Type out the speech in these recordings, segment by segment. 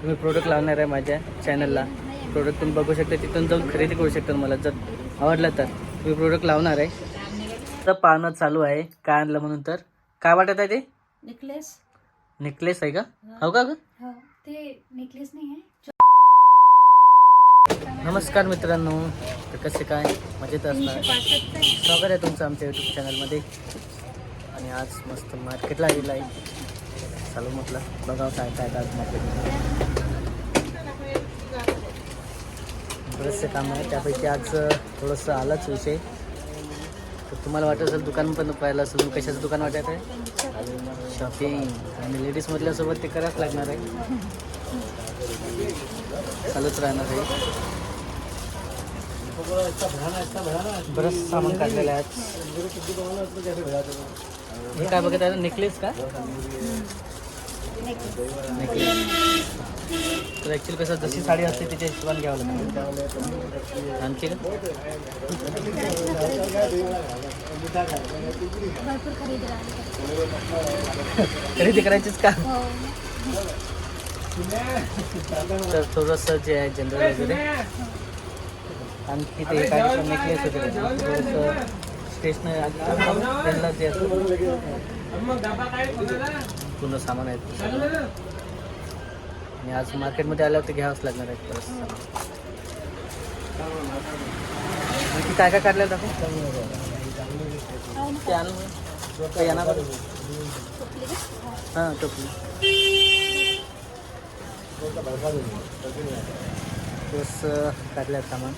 तुम्ही प्रोडक्ट लावणार आहे माझ्या चॅनलला प्रोडक्ट तुम्ही बघू शकता तिथून जाऊन खरेदी करू शकता मला. जर आवडलं तर तुम्ही प्रोडक्ट लावणार आहे. तर पाहणं चालू आहे काय आणलं म्हणून तर? काय वाटत आहे ते? नेकलेस नेकलेस आहे का? हो. का ग? हो ते नेकलेस नाही आहे. नमस्कार मित्रांनो तर कसे काय? मजेत असणार? स्वागत आहे तुमचं आमच्या यूट्यूब चॅनलमध्ये आणि आज मस्त मार्केटला आलेलं आहे. चालू म्हटलं बघावं काय काय आज मार्केटमध्ये बरेचसे काम आहे. त्यापैकी आज थोडंसं आलाच विषय. तर तुम्हाला वाटत असेल दुकान पण पाहिलं असेल कशाचं दुकान वाटत आहे? शॉपिंग आणि लेडीजमधल्यासोबत ते करावंच लागणार आहे. चालूच राहणार आहे. बरंच सामान काढलेलं आहे हे काय बघत आहे? नेकलेस का? तर ॲक्च्युली कसं जशी साडी असते त्याच्या हिशोबाने घ्यावं लागतं आणखी? खरेदी करायचीच का? तर थोडंसं जे आहे जनरल वगैरे. आणखी ते कार्यक्रम नेकलेस वगैरे. थोडंसं स्टेशनरी पूर्ण सामान आहे. आणि आज मार्केटमध्ये आल्यावर ते घ्यावंच लागणार आहे. परत काय काय काढलं दाखव ते. ते येणार. हां टोपली. बस काढलं सामान.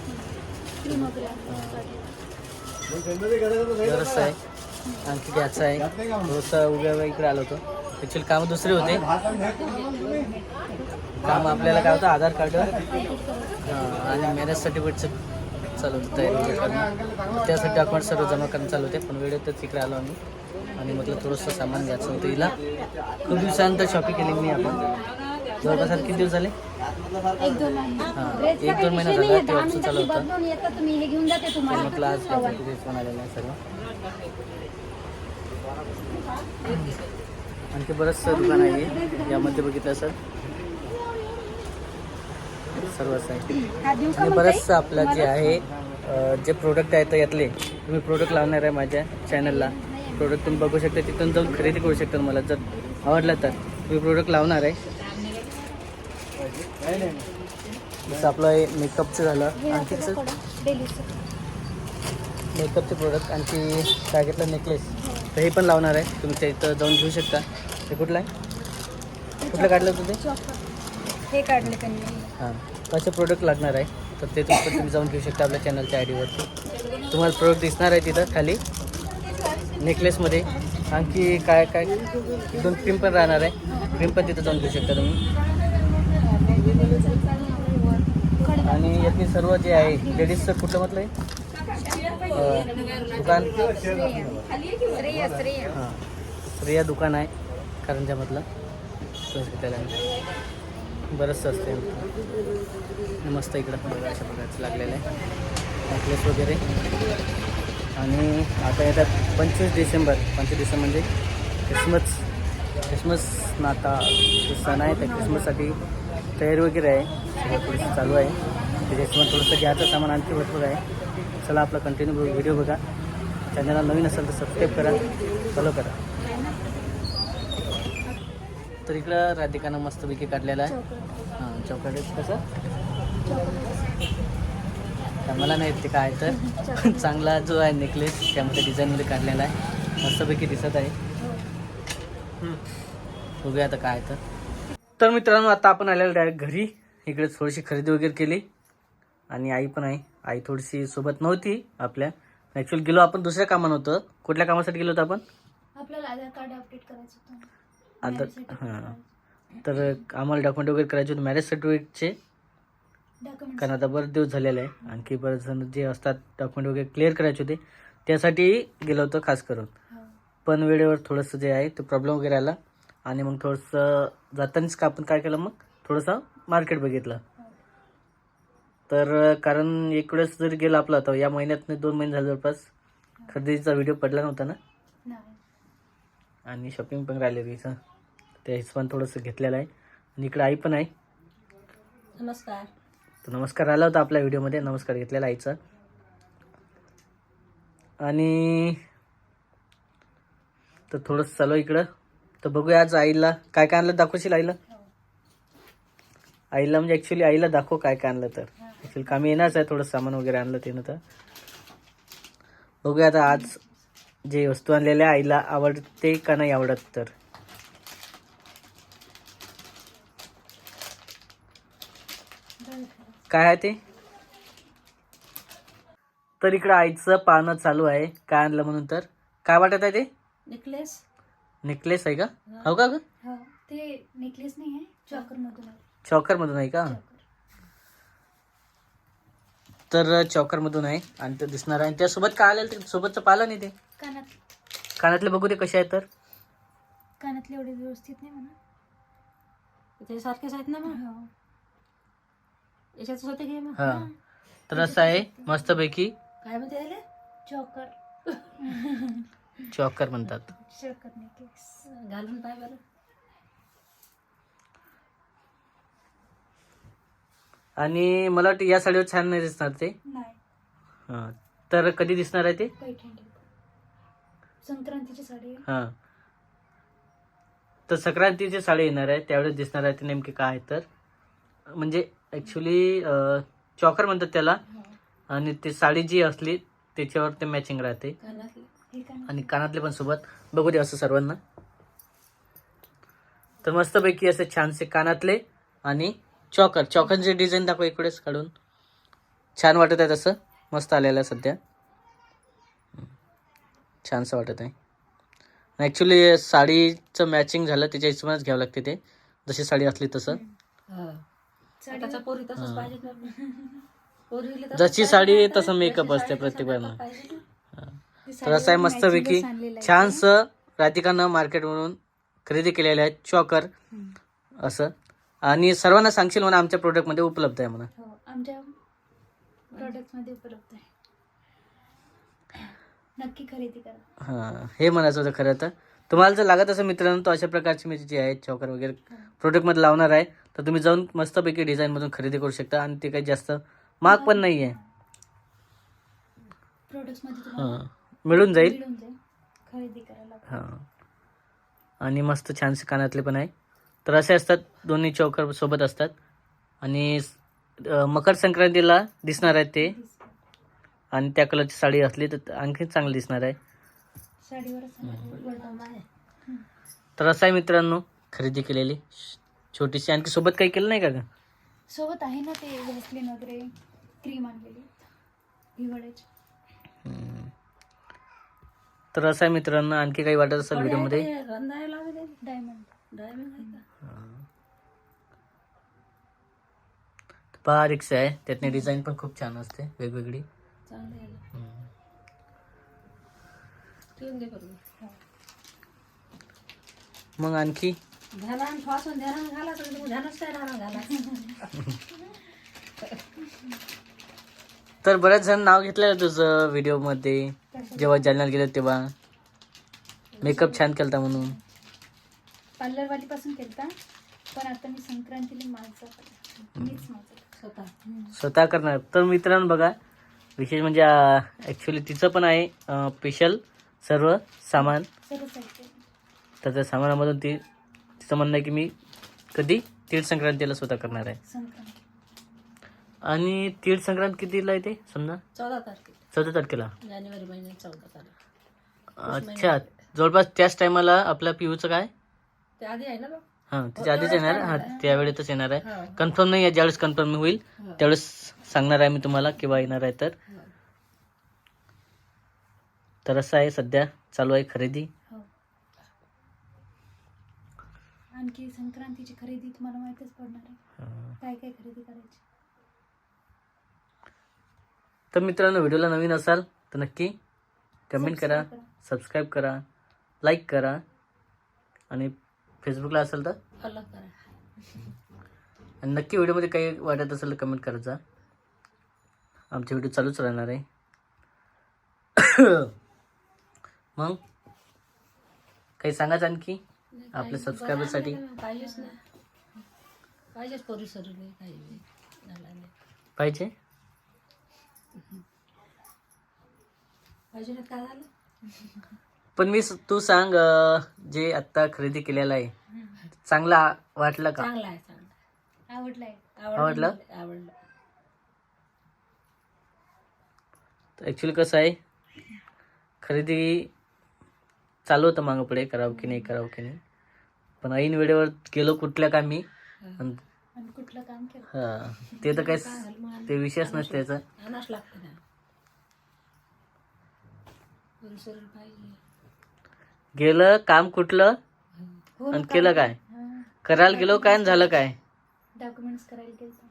क्रीम आहे. आणखी घ्यायचं आहे. थोडंसं उभ्या इकडे आलो होतो. ॲक्च्युली कामं दुसरे होते. काम आपल्याला काय होतं आधार कार्ड आणि मॅरेज सर्टिफिकेटचं चालू होतं तयारी करणं त्यासाठी अकाउंट सर्व जमा करणं चालू होते पण वेळेतच तिकडे आलो आम्ही. आणि म्हटलं थोडंसं सामान घ्यायचं होतं हिला. खूप दिवसानंतर शॉपिंग केली मी आपण. जवळपास किती दिवस झाले? एक दोन महिने. हां एक दोन महिना झाला ते ऑप्शन चालू होतं. हे म्हटलं आज पण आलेलं आहे सर्व. आणखी बरंचसं दुकान आहे. यामध्ये बघितलं सर? सर्वच आहे आणि बरंचसं आपलं जे आहे जे प्रोडक्ट आहेत यातले तुम्ही प्रोडक्ट लावणार आहे माझ्या चॅनलला प्रोडक्ट तुम्ही बघू शकता तिथून जाऊन खरेदी करू शकता मला जर आवडलं तर. तुम्ही प्रोडक्ट लावणार आहे. जसं आपलं हे मेकअपचं झालं. आणखी कसं मेकअपचे प्रोडक्ट आणखी काय घेतलं नेकलेस तर हे पण लावणार आहे. तुमच्या इथं जाऊन घेऊ शकता. हे कुठलं आहे? कुठलं काढलं होतं ते? हे काढले त्यांनी. हां. असे प्रोडक्ट लागणार आहे. तर ते तुमचं तुम्ही जाऊन घेऊ शकता आपल्या चॅनलच्या आय डीवरती तुम्हाला प्रोडक्ट दिसणार आहे तिथं खाली. नेकलेसमध्ये आणखी काय काय? दोन क्रीम पण राहणार आहे. क्रीम पण तिथं जाऊन घेऊ शकता तुम्ही. आणि यातली सर्व जे आहे लेडीजचं कुठलं म्हटलं आहे दुकान? श्रेया श्रेया दुकान आहे कारंजामधलं संस्कृतीला बरंचसं असते मस्त इकडं बघा अशा प्रकारचं लागलेलं आहे. नेकलेस वगैरे. आणि आता येतात पंचवीस डिसेंबर. पंचवीस डिसेंबर म्हणजे क्रिसमस. क्रिसमस नाता सण आहे त्या क्रिसमससाठी तयारी वगैरे आहे. सगळं थोडंसं चालू आहे. त्याच्यामुळे थोडंसं घ्यायचं सामान आणखी भरपूर आहे. चला आपला कंटिन्यू व्हिडिओ बघा. चॅनलला नवीन असेल तर सबस्क्राईब करा. फॉलो करा. तर इकडं राधिकानं मस्तपैकी काढलेला आहे. हां चौकट कसं? त्या मला नाही ते काय तर. चांगला जो आहे नेकलेस त्यामध्ये डिझाईनमध्ये काढलेला आहे. मस्तपैकी दिसत आहे. बघूया आता काय तर. तर मित्रांनो आता आपण आलेलो डायरेक्ट घरी. इकडे थोडीशी खरेदी वगैरे केली. आणि आई पण आहे. आई थोडीशी सोबत नव्हती आपल्या. ॲक्च्युअली गेलो आपण दुसऱ्या कामानं होतं. कुठल्या कामासाठी गेलो होतो आपण? आपल्याला आधार कार्ड अपडेट करायचं आता हां. तर आम्हाला डॉक्युमेंट वगैरे करायचे होते. मॅरेज सर्टिफिकेटचे कारण आता बरेच दिवस झालेले आहे. आणखी बरेच जण जे असतात डॉक्युमेंट वगैरे क्लिअर करायचे होते. त्यासाठी गेलो होतो खास करून. पण वेळेवर थोडंसं जे आहे ते प्रॉब्लेम वगैरे आला. आणि मग थोडंसं जातानाच का आपण काय केलं मग? थोडंसं मार्केट बघितलं. तर कारण एक वेळेस जरी गेला आपला तर या महिन्यात दोन महिने झाले जवळपास. खरेदीचा व्हिडिओ पडला नव्हता ना? आणि शॉपिंग पण राहिली तिचं त्या हिशोबाने थोडंसं घेतलेलं आहे. आणि इकडे आई पण आहे. नमस्कार. तर नमस्कार आला होता आपल्या व्हिडिओमध्ये नमस्कार घेतलेला आईचा. आणि तर थोडंसं चालू इकडं. तर बघूया आज आईला काय काय आणलं दाखवशील आईला? आईला म्हणजे ॲक्च्युली आईला दाखव काय काय आणलं तर. ॲक्च्युली कामी येणारच आहे थोडं सामान वगैरे आणलं तिनं तर. बघूया आता आज जे वस्तू आणलेल्या आईला आवडते का नाही आवडत तर. काय आहे ते? तर इकडं आईचं पाहणं चालू आहे. काय आणलं म्हणून तर? काय वाटत आहे ते? नेकलेस. नेकलेस आहे का? हो का ग? हो ते नेकलेस नाही आहे चॉकर मधून आहे. चौकर मधून आहे का? चॉकर. तर चौकर मधून आहे आणि ते दिसणार आहे. आणि त्यासोबत काय आलेलं ते सोबतचं पाहिलं नाही ते? कानात कानातले बघू ते कसे आहे तर. कानातले एवढे व्यवस्थित नाही म्हणा. ते सारखेच आहेत ना मग? हो. याच्यातच होते मग? हा. तर असं आहे मस्तपैकी. काय म्हणते चॉकर. चौकर म्हणतात. घालून पाय बरं. आणि मला वाटतं या साडीवर छान नाही दिसणार ते. नाही. हा तर कधी दिसणार आहे ते? संक्रांतीची साडी हां. तर संक्रांतीची साडी येणार आहे त्यावेळेस दिसणार आहे ते नेमके काय तर. म्हणजे ॲक्च्युली चॉकर म्हणतात त्याला. आणि ती साडी जी असली त्याच्यावर ते मॅचिंग राहते. आणि कानातले पण सोबत. बघू दे असं सर्वांना. तर मस्तपैकी असे छानसे कानातले आणि चॉकर. चॉकरचे डिझाईन दाखव इकडेच काढून. छान वाटत आहे तसं. मस्त आलेलं आहे सध्या. छानसं वाटत आहे. ॲक्च्युली साडीचं मॅचिंग झालं. त्याच्या हिशोबानेच घ्यावं लागते ते. जशी साडी असली तसं. जशी साडी. तसं जशी असते साडी तर असं आहे मस्तपैकी. छानसं राधिकानं मार्केटमधून खरेदी केलेलं आहे चॉकर. असं. आणि सर्वांना सांगशील म्हणा आमच्या प्रोडक्टमध्ये उपलब्ध आहे म्हणा. हो आमच्या प्रोडक्टमध्ये उपलब्ध आहे. नक्की खरेदी करा. हां हे म्हणायचं होतं खरं तर. तुम्हाला जर लागत असेल मित्रांनो तर अशा प्रकारची मी जी आहे चॉकर वगैरे प्रोडक्टमध्ये लावणार आहे तर तुम्ही जाऊन मस्तपैकी डिझाईनमधून खरेदी करू शकता. आणि ते काही जास्त महाग पण नाही आहे प्रोडक्टमध्ये तुम्हाला हां मिळून जाईल? मिळून जाईल. खरेदी करायला हां. आणि मस्त छानसे कानातले पण आहे. तर असे असतात दोन्ही चौकर सोबत असतात. आणि अं, मकर संक्रांतीला दिसणार आहेत ते. आणि त्या कलरची साडी असली तर आणखी चांगली दिसणार आहे. साडीवरच. तर असं आहे मित्रांनो खरेदी केलेली. छोटीशी आणखी सोबत काही केलं नाही का ग? सोबत आहे ना ते व्हॅसलिन वगैरे क्रीम आणलेली. हिवाळ्याची. हम्म. तर असं आहे मित्रांनो आणखी काही वाटत असेल व्हिडिओमध्ये? डायमंड डायमंड आहे का? बारीकसे आहे. त्यातनी डिझाईन पण खूप छान असते वेगवेगळी. मग आणखी? तर बऱ्याच जण नाव घेतलं तुझं व्हिडिओमध्ये जेव्हा जालन्यात गेलो तेव्हा. मेकअप छान केलता म्हणून. पार्लरवाली पासून केलता पण आता मी संक्रांतीला माझं मीच माझं. स्वतः. स्वतः करणार. तर मित्रांनो बघा विशेष म्हणजे ॲक्च्युली तिचं पण आहे स्पेशल सर्व सामान. सर्व साहित्य. तर त्या सामानामधून ती तिचं म्हणणं आहे की मी कधी तीळ संक्रांतीला स्वतः करणार आहे. संक्रांती. आणि तीळ संक्रांत कितीला येते समजा? चौदा तारखेला. चौदा तारखेला. जानेवारी महिन्यात चौदा तारीख अच्छा. जवळपास त्याच टायमाला आपल्या पिऊचं काय? ते आधी आहे ना हां त्याच्या आधीच येणार हां त्यावेळेतच येणार आहे. हा. कन्फर्म नाही आहे ज्यावेळेस कन्फर्म होईल हा. त्यावेळेस सांगणार आहे मी तुम्हाला केव्हा येणार आहे तर. हा. तर असं आहे सध्या चालू आहे खरेदी. हो. आणखी संक्रांतीची खरेदी तुम्हाला माहितच पडणार आहे. हां. काय काय खरेदी करायची? तर मित्रांनो व्हिडिओला नवीन असाल तर नक्की कमेंट करा. सबस्क्राईब करा लाईक करा आणि फेसबुकला असेल तर फॉलो करा. आणि नक्की व्हिडिओमध्ये काही वाटत असेल तर कमेंट करायचा आमचे व्हिडिओ चालूच राहणार आहे. मग काही सांगायचं आणखी? आपल्या सबस्क्रायबरसाठी पाहिजेच ना. पोरी काही पाहिजे? पाहिजे ना काय झालं पण मी स- तू सांग अं, जे आत्ता खरेदी केलेलं आहे चांगला वाटलं का? चांगला आहे चांगला आवडलाय आवडलं? आवडलं ॲक्च्युली कसं आहे खरेदी चालू होतं मागं पुढे करावं की नाही करावं की नाही. पण ऐन वेळेवर गेलो कुठल्या कामी आणि कुठलं काम केलं? हा ते तर काय ते विषयच नसते त्याचा. लागतं ना. पाहिजे. गेलं काम कुठलं? हो आणि केलं काय? करायला गेलो काय आणि झालं काय? डॉक्युमेंट्स करायला गेलं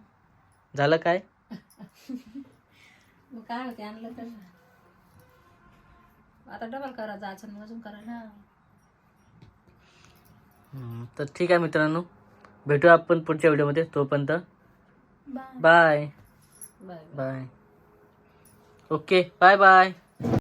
झालं काय? मग काय होते आणलं तर आता डबल करा जायचं आणि अजून हा हम्म, तर ठीक आहे मित्रांनो. भेटूया आपण पुढच्या व्हिडिओमध्ये तोपर्यंत. Bye. Bye. Bye. Okay bye bye.